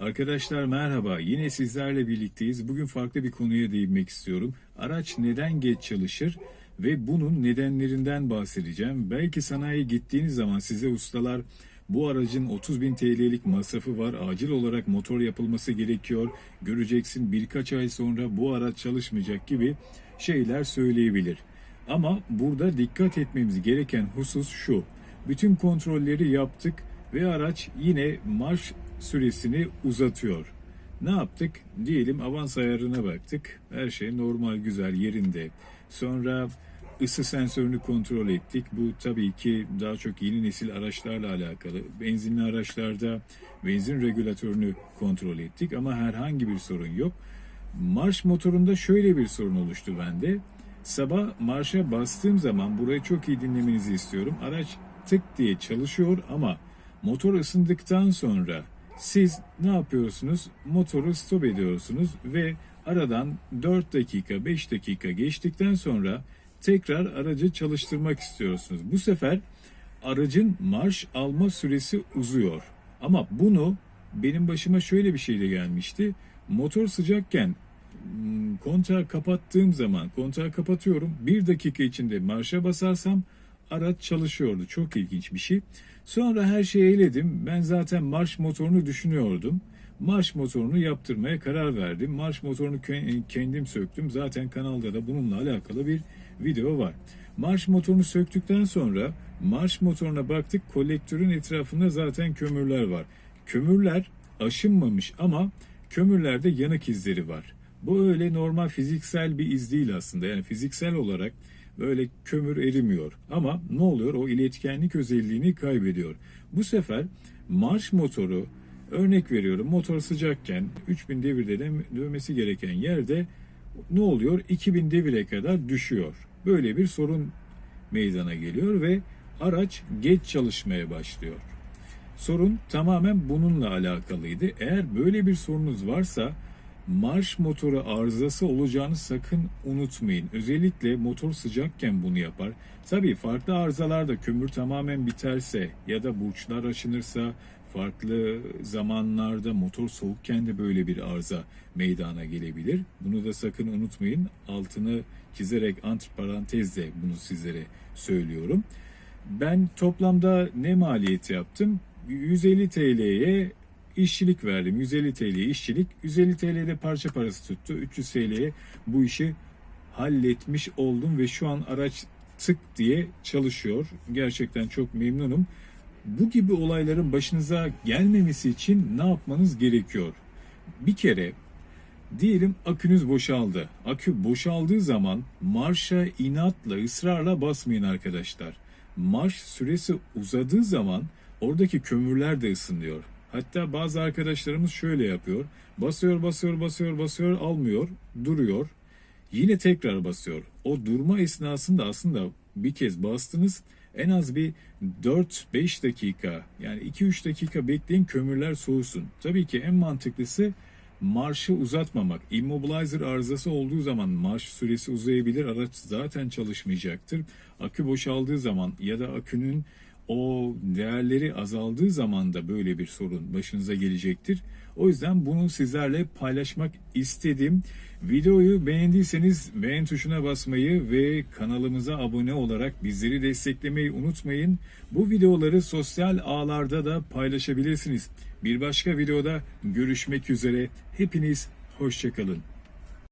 Arkadaşlar merhaba. Yine sizlerle birlikteyiz. Bugün farklı bir konuya değinmek istiyorum. Araç neden geç çalışır ve bunun nedenlerinden bahsedeceğim. Belki sanayiye gittiğiniz zaman size ustalar bu aracın 30 bin TL'lik masrafı var. Acil olarak motor yapılması gerekiyor. Göreceksin birkaç ay sonra bu araç çalışmayacak gibi şeyler söyleyebilir. Ama burada dikkat etmemiz gereken husus şu. Bütün kontrolleri yaptık ve araç yine marş süresini uzatıyor. Ne yaptık? Diyelim avans ayarına baktık. Her şey normal, güzel, yerinde. Sonra ısı sensörünü kontrol ettik. Bu tabii ki daha çok yeni nesil araçlarla alakalı. Benzinli araçlarda benzin regülatörünü kontrol ettik ama herhangi bir sorun yok. Marş motorunda şöyle bir sorun oluştu bende. Sabah marşa bastığım zaman burayı çok iyi dinlemenizi istiyorum. Araç tık diye çalışıyor ama motor ısındıktan sonra siz ne yapıyorsunuz? Motoru stop ediyorsunuz ve aradan 4 dakika 5 dakika geçtikten sonra tekrar aracı çalıştırmak istiyorsunuz. Bu sefer aracın marş alma süresi uzuyor. Ama bunu benim başıma şöyle bir şeyle gelmişti. Motor sıcakken hmm, kontağı kapattığım zaman kontağı kapatıyorum. Bir dakika içinde marşa basarsam araç çalışıyordu. Çok ilginç bir şey. Sonra her şeyi eledim. Ben zaten marş motorunu düşünüyordum. Marş motorunu yaptırmaya karar verdim. Marş motorunu ke- kendim söktüm. Zaten kanalda da bununla alakalı bir video var. Marş motorunu söktükten sonra marş motoruna baktık. Kolektörün etrafında zaten kömürler var. Kömürler aşınmamış ama kömürlerde yanık izleri var. Bu öyle normal fiziksel bir iz değil aslında. Yani fiziksel olarak böyle kömür erimiyor. Ama ne oluyor? O iletkenlik özelliğini kaybediyor. Bu sefer marş motoru örnek veriyorum motor sıcakken 3000 devirde de dövmesi gereken yerde ne oluyor? 2000 devire kadar düşüyor. Böyle bir sorun meydana geliyor ve araç geç çalışmaya başlıyor. Sorun tamamen bununla alakalıydı. Eğer böyle bir sorunuz varsa marş motoru arızası olacağını sakın unutmayın. Özellikle motor sıcakken bunu yapar. Tabii farklı arızalarda kömür tamamen biterse ya da burçlar aşınırsa farklı zamanlarda motor soğukken de böyle bir arıza meydana gelebilir. Bunu da sakın unutmayın. Altını çizerek antiparantezle bunu sizlere söylüyorum. Ben toplamda ne maliyeti yaptım? 150 TL'ye işçilik verdim. 150 TL işçilik, 150 TL'de parça parası tuttu. 300 TL'ye bu işi halletmiş oldum ve şu an araç tık diye çalışıyor. Gerçekten çok memnunum. Bu gibi olayların başınıza gelmemesi için ne yapmanız gerekiyor? Bir kere diyelim akünüz boşaldı. Akü boşaldığı zaman marşa inatla, ısrarla basmayın arkadaşlar. Marş süresi uzadığı zaman oradaki kömürler de ısınıyor. Hatta bazı arkadaşlarımız şöyle yapıyor. Basıyor, basıyor, basıyor, basıyor, almıyor, duruyor. Yine tekrar basıyor. O durma esnasında aslında bir kez bastınız en az bir 4-5 dakika yani 2-3 dakika bekleyin kömürler soğusun. Tabii ki en mantıklısı marşı uzatmamak. Immobilizer arızası olduğu zaman marş süresi uzayabilir. Araç zaten çalışmayacaktır. Akü boşaldığı zaman ya da akünün o değerleri azaldığı zaman da böyle bir sorun başınıza gelecektir. O yüzden bunu sizlerle paylaşmak istedim. Videoyu beğendiyseniz beğen tuşuna basmayı ve kanalımıza abone olarak bizleri desteklemeyi unutmayın. Bu videoları sosyal ağlarda da paylaşabilirsiniz. Bir başka videoda görüşmek üzere. Hepiniz hoşçakalın.